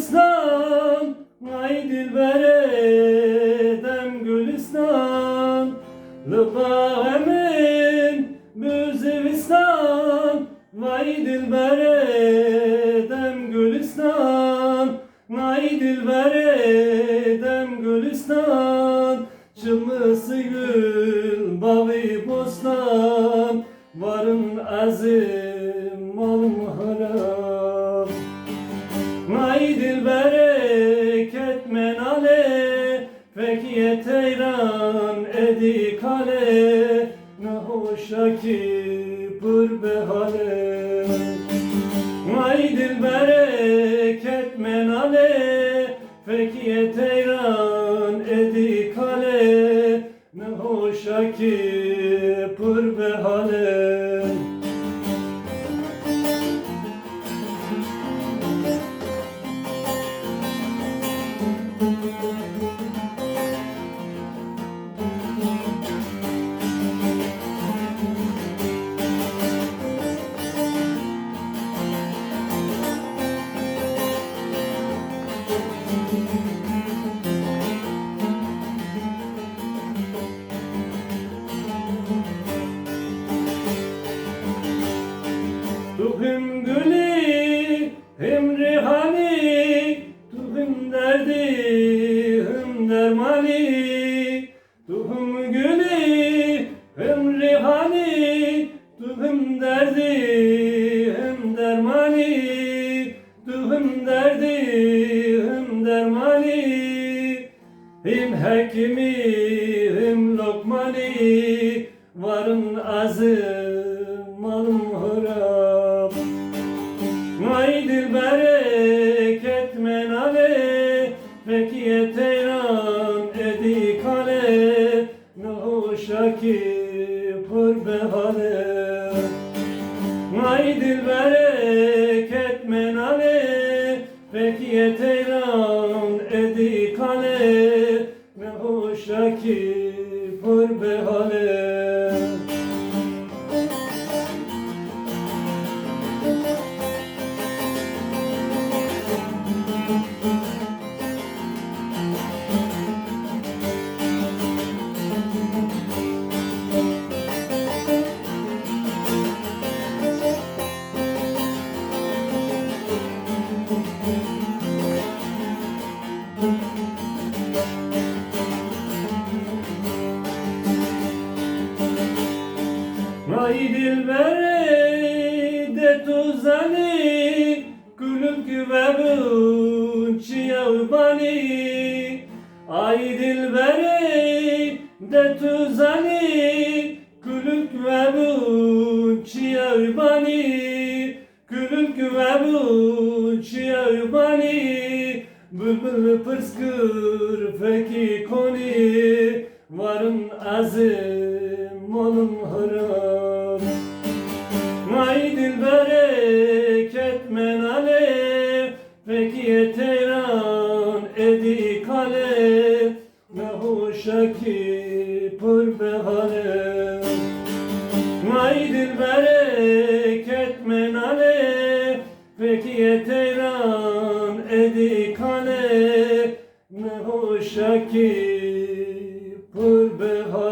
büzüvistan Ay dilbere dem gülistan. Lübavemin büzüvistan Vay dilbere dem gülistan. Vay dilbere dem gülistan Çılmısı gül bavi bostan Varın azim malım haram. May ale Fekiye teyran edi kale Ne hoşa ki pır behale May dilbere ketmen ale Fekiye teyran edi kale Ne hoşa ki Hekimi hem lokmani Varın azım malım haram Vay dilbere ketmen ale Fekiye teyran edi kale Ne hoşa ki pır behale. Vay dilbere ketmen ale Fekiye ki pır behale Vay dilbere de tuzani Gülüm güvebun çiyavbani Ay dilbere de tuzani Gülüm güvebun çiyavbani Gülüm güvebun çiyavbani Bülbül pırskır feki koni. Varın azim olun haram Vay dilbere ketmen ale Fekiye teyran edi kale Ne hoşa ki pır behale Vay dilbere ketmen ale Fekiye teyran edi kale Ne hoşa ki pır behale